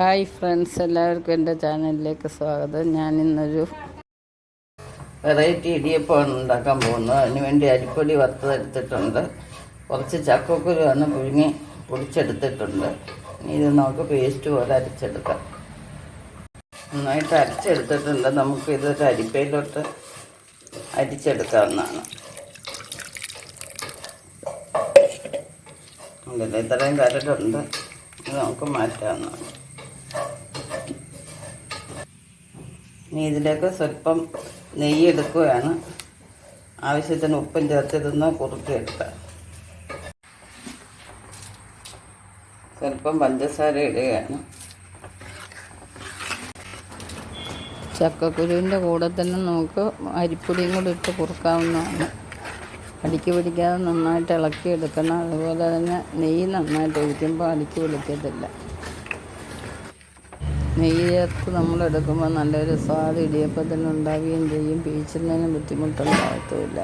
Hi friends എല്ലാവർക്കും എന്റെ ചാനലിലേക്ക് സ്വാഗതം. ഞാൻ ഇന്നൊരു വെറൈറ്റി ഇടിയപ്പമാണ് ഉണ്ടാക്കാൻ പോകുന്നത്. അതിന് വേണ്ടി അരിപ്പൊടി വറുത്തെടുത്തിട്ടുണ്ട് കുറച്ച് ചക്കക്കുരു വന്ന് പുഴുങ്ങി പൊടിച്ചെടുത്തിട്ടുണ്ട്. ഇത് നമുക്ക് പേസ്റ്റ് പോലെ അരച്ചെടുക്കാം. നന്നായിട്ട് അരച്ചെടുത്തിട്ടുണ്ട്. നമുക്ക് ഇതൊരു അരിപ്പയിലോട്ട് അരിച്ചെടുക്കാവുന്നതാണ്. ഇത്രയും കരടുണ്ട്. ഇത് നമുക്ക് മാറ്റാവുന്നതാണ്. ഇനി ഇതിലേക്ക് സ്വല്പം നെയ്യ് എടുക്കുകയാണ് ആവശ്യത്തിന് ഉപ്പും ചേർത്തിരുന്ന് കുറുക്കിയെടുക്കാം സ്വല്പം പഞ്ചസാര ഇടുകയാണ്. ചക്കക്കുരുവിന്റെ കൂടെ തന്നെ നമുക്ക് അരിപ്പൊടിയും കൂടി ഇട്ട് കുറുക്കാവുന്നതാണ്. അടിക്ക് പിടിക്കാതെ നന്നായിട്ട് ഇളക്കി എടുക്കണം അതുപോലെ തന്നെ നെയ്യ് നന്നായിട്ട് ഒഴിക്കുമ്പോൾ അടിക്ക് പിടിക്കത്തില്ല. നെയ്യ് ചേർത്ത് നമ്മൾ എടുക്കുമ്പോൾ നല്ലൊരു സ്വാദ് ഇടിയപ്പത്തിന് ഉണ്ടാവുകയും ചെയ്യും. പീച്ചുന്നതിന് ബുദ്ധിമുട്ടുണ്ടാകത്തുമില്ല.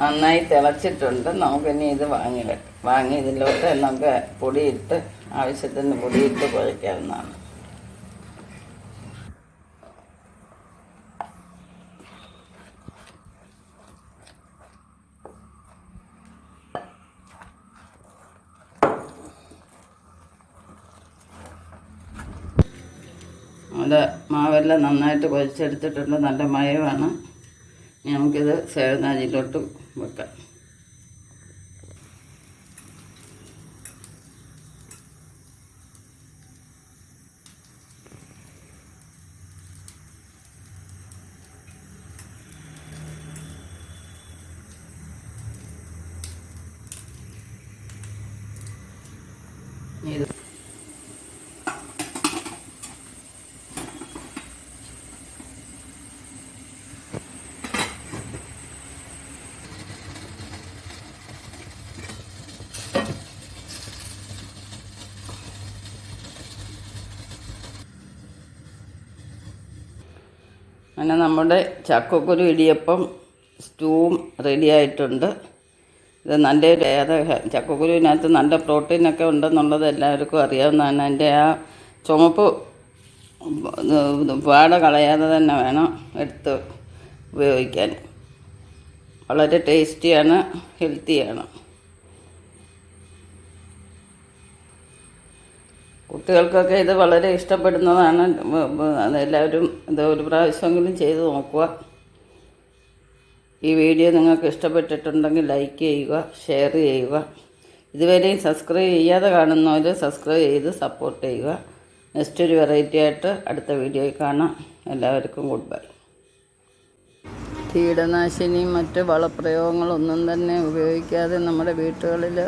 നന്നായി തിളച്ചിട്ടുണ്ട്. നമുക്കിനി ഇത് വാങ്ങി വെക്കാം വാങ്ങി ഇതിലോട്ട് നമുക്ക് പൊടിയിട്ട് ആവശ്യത്തിന് പൊടിയിട്ട് കുഴയ്ക്കാവുന്നതാണ്. അത് മാവെല്ലാം നന്നായിട്ട് കുഴച്ചെടുത്തിട്ടുണ്ട്. നല്ല മയമാണ്. നമുക്കിത് സേവനാജിയിലോട്ട് വെക്കാം. ഇത് അങ്ങനെ നമ്മുടെ ചക്കക്കുരു ഇടിയപ്പം സ്റ്റൂവും റെഡി ആയിട്ടുണ്ട്. ഇത് നല്ല ഏറെ ചക്കക്കുരുവിനകത്ത് നല്ല പ്രോട്ടീനൊക്കെ ഉണ്ടെന്നുള്ളത് എല്ലാവർക്കും അറിയാവുന്നതാണ്. അതിന്റെ ആ ചുമപ്പ് പാട കളയാതെ തന്നെ വേണം എടുത്ത് ഉപയോഗിക്കാൻ. വളരെ ടേസ്റ്റിയാണ് ഹെൽത്തിയാണ് കുട്ടികൾക്കൊക്കെ ഇത് വളരെ ഇഷ്ടപ്പെടുന്നതാണ്. എല്ലാവരും ഇത് ഒരു പ്രാവശ്യമെങ്കിലും ചെയ്ത് നോക്കുക. ഈ വീഡിയോ നിങ്ങൾക്ക് ഇഷ്ടപ്പെട്ടിട്ടുണ്ടെങ്കിൽ ലൈക്ക് ചെയ്യുക ഷെയർ ചെയ്യുക. ഇതുവരെയും സബ്സ്ക്രൈബ് ചെയ്യാതെ കാണുന്നവർ സബ്സ്ക്രൈബ് ചെയ്ത് സപ്പോർട്ട് ചെയ്യുക. നെക്സ്റ്റ് ഒരു വെറൈറ്റി ആയിട്ട് അടുത്ത വീഡിയോയിൽ കാണാം. എല്ലാവർക്കും ഗുഡ് ബൈ. കീടനാശിനിയും മറ്റ് വളപ്രയോഗങ്ങളൊന്നും തന്നെ ഉപയോഗിക്കാതെ നമ്മുടെ വീട്ടുകളിൽ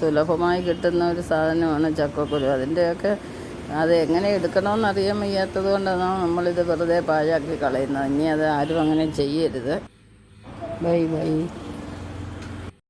സുലഭമായി കിട്ടുന്ന ഒരു സാധനമാണ് ചക്കക്കുരു. അതിന്റെയൊക്കെ അത് എങ്ങനെ എടുക്കണമെന്ന് അറിയാൻ വയ്യാത്തത് കൊണ്ടാണ് നമ്മളിത് വെറുതെ പാഴാക്കി കളയുന്നത്. ഇനി അത് ആരും അങ്ങനെ ചെയ്യരുത്. Bye bye.